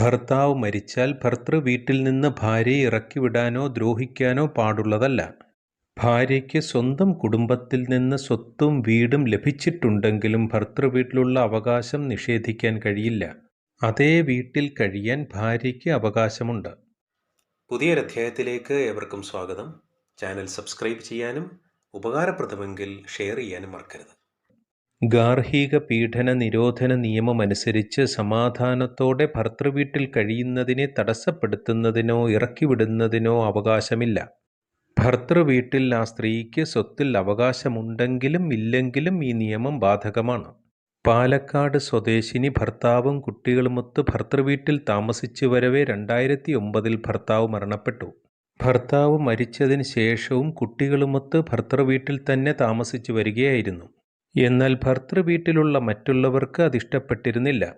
ഭർത്താവ് മരിച്ചാൽ ഭർതൃ വീട്ടിൽ നിന്ന് ഭാര്യയെ ഇറക്കിവിടാനോ ദ്രോഹിക്കാനോ പാടുള്ളതല്ല. ഭാര്യയ്ക്ക് സ്വന്തം കുടുംബത്തിൽ നിന്ന് സ്വത്തും വീടും ലഭിച്ചിട്ടുണ്ടെങ്കിലും ഭർതൃ വീട്ടിലുള്ള അവകാശം നിഷേധിക്കാൻ കഴിയില്ല. അതേ വീട്ടിൽ കഴിയാൻ ഭാര്യയ്ക്ക് അവകാശമുണ്ട്. പുതിയൊരധ്യായത്തിലേക്ക് ഏവർക്കും സ്വാഗതം. ചാനൽ സബ്സ്ക്രൈബ് ചെയ്യാനും ഉപകാരപ്രദമെങ്കിൽ ഷെയർ ചെയ്യാനും മറക്കരുത്. ഗാർഹിക പീഡന നിരോധന നിയമമനുസരിച്ച് സമാധാനത്തോടെ ഭർത്തൃവീട്ടിൽ കഴിയുന്നതിനെ തടസ്സപ്പെടുത്തുന്നതിനോ ഇറക്കിവിടുന്നതിനോ അവകാശമില്ല. ഭർത്തൃവീട്ടിൽ ആ സ്ത്രീക്ക് സ്വത്തിൽ അവകാശമുണ്ടെങ്കിലും ഇല്ലെങ്കിലും ഈ നിയമം ബാധകമാണ്. പാലക്കാട് സ്വദേശിനി ഭർത്താവും കുട്ടികളുമൊത്ത് ഭർത്തൃവീട്ടിൽ താമസിച്ചു വരവേ രണ്ടായിരത്തി ഒമ്പതിൽ ഭർത്താവ് മരണപ്പെട്ടു. ഭർത്താവ് മരിച്ചതിന് ശേഷവും കുട്ടികളുമൊത്ത് ഭർത്തൃവീട്ടിൽ തന്നെ താമസിച്ചു വരികയായിരുന്നു എന്നാൽ ഭർത്തൃവീട്ടിലുള്ള മറ്റുള്ളവർക്ക് അതിഷ്ടപ്പെട്ടിരുന്നില്ല.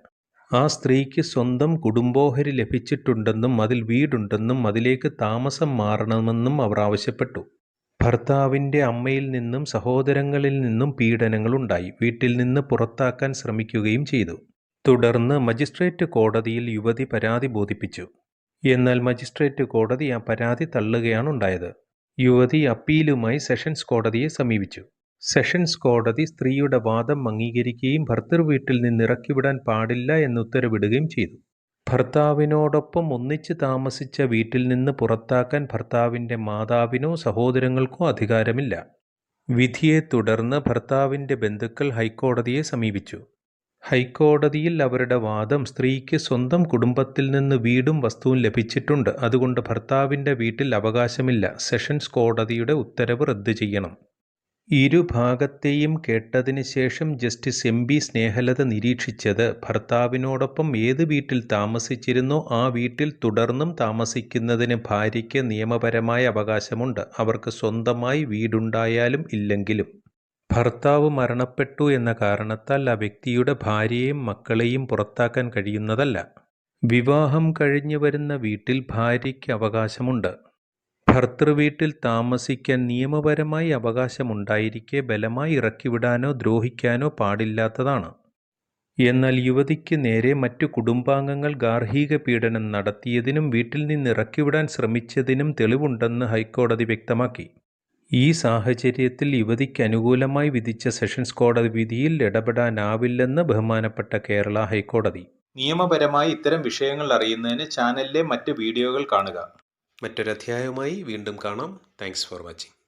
ആ സ്ത്രീക്ക് സ്വന്തം കുടുംബോഹരി ലഭിച്ചിട്ടുണ്ടെന്നും അതിൽ വീടുണ്ടെന്നും അതിലേക്ക് താമസം മാറണമെന്നും അവർ ആവശ്യപ്പെട്ടു. ഭർത്താവിന്റെ അമ്മയിൽ നിന്നും സഹോദരങ്ങളിൽ നിന്നും പീഡനങ്ങളുണ്ടായി വീട്ടിൽ നിന്ന് പുറത്താക്കാൻ ശ്രമിക്കുകയും ചെയ്തു. തുടർന്ന് മജിസ്ട്രേറ്റ് കോടതിയിൽ യുവതി പരാതി ബോധിപ്പിച്ചു. എന്നാൽ മജിസ്ട്രേറ്റ് കോടതി ആ പരാതി തള്ളുകയാണുണ്ടായത് യുവതി അപ്പീലുമായി സെഷൻസ് കോടതിയെ സമീപിച്ചു. സെഷൻസ് കോടതി സ്ത്രീയുടെ വാദം അംഗീകരിക്കുകയും ഭർത്തൃ വീട്ടിൽ നിന്ന് ഇറക്കിവിടാൻ പാടില്ല എന്ന് ഉത്തരവിടുകയും ചെയ്തു. ഭർത്താവിനോടൊപ്പം ഒന്നിച്ച് താമസിച്ച വീട്ടിൽ നിന്ന് പുറത്താക്കാൻ ഭർത്താവിന്റെ മാതാവിനോ സഹോദരങ്ങൾക്കോ അധികാരമില്ല. വിധിയെ തുടർന്ന് ഭർത്താവിന്റെ ബന്ധുക്കൾ ഹൈക്കോടതിയെ സമീപിച്ചു. ഹൈക്കോടതിയിൽ അവരുടെ വാദം സ്ത്രീക്ക് സ്വന്തം കുടുംബത്തിൽ നിന്ന് വീടും വസ്തുവും ലഭിച്ചിട്ടുണ്ട്. അതുകൊണ്ട് ഭർത്താവിന്റെ വീട്ടിൽ അവകാശമില്ല. സെഷൻസ് കോടതിയുടെ ഉത്തരവ് റദ്ദു ചെയ്യണം. ഇരുഭാഗത്തെയും കേട്ടതിന് ശേഷം ജസ്റ്റിസ് എം ബി സ്നേഹലത നിരീക്ഷിച്ചത് ഭർത്താവിനോടൊപ്പം ഏത് വീട്ടിൽ താമസിച്ചിരുന്നോ ആ വീട്ടിൽ തുടർന്നും താമസിക്കുന്നതിന് ഭാര്യയ്ക്ക് നിയമപരമായ അവകാശമുണ്ട്. അവർക്ക് സ്വന്തമായി വീടുണ്ടായാലും ഇല്ലെങ്കിലും. ഭർത്താവ് മരണപ്പെട്ടു എന്ന കാരണത്താൽ ആ വ്യക്തിയുടെ ഭാര്യയെയും മക്കളെയും പുറത്താക്കാൻ കഴിയുന്നതല്ല. വിവാഹം കഴിഞ്ഞു വരുന്ന വീട്ടിൽ ഭാര്യയ്ക്ക് അവകാശമുണ്ട്. ഭർതൃവീട്ടിൽ താമസിക്കാൻ നിയമപരമായി അവകാശമുണ്ടായിരിക്കെ ബലമായി ഇറക്കിവിടാനോ ദ്രോഹിക്കാനോ പാടില്ലാത്തതാണ്. എന്നാൽ യുവതിക്ക് നേരെ മറ്റു കുടുംബാംഗങ്ങൾ ഗാർഹിക പീഡനം നടത്തിയതിനും വീട്ടിൽ നിന്ന് ഇറക്കിവിടാൻ ശ്രമിച്ചതിനും തെളിവുണ്ടെന്ന് ഹൈക്കോടതി വ്യക്തമാക്കി. ഈ സാഹചര്യത്തിൽ യുവതിക്ക് അനുകൂലമായി വിധിച്ച സെഷൻസ് കോടതി വിധിയിൽ ഇടപെടാനാവില്ലെന്ന് ബഹുമാനപ്പെട്ട കേരള ഹൈക്കോടതി. നിയമപരമായി ഇത്തരം വിഷയങ്ങൾ അറിയുന്നതിന് ചാനലിലെ മറ്റ് വീഡിയോകൾ കാണുക. മറ്റൊരധ്യായവുമായി വീണ്ടും കാണാം. Thanks for watching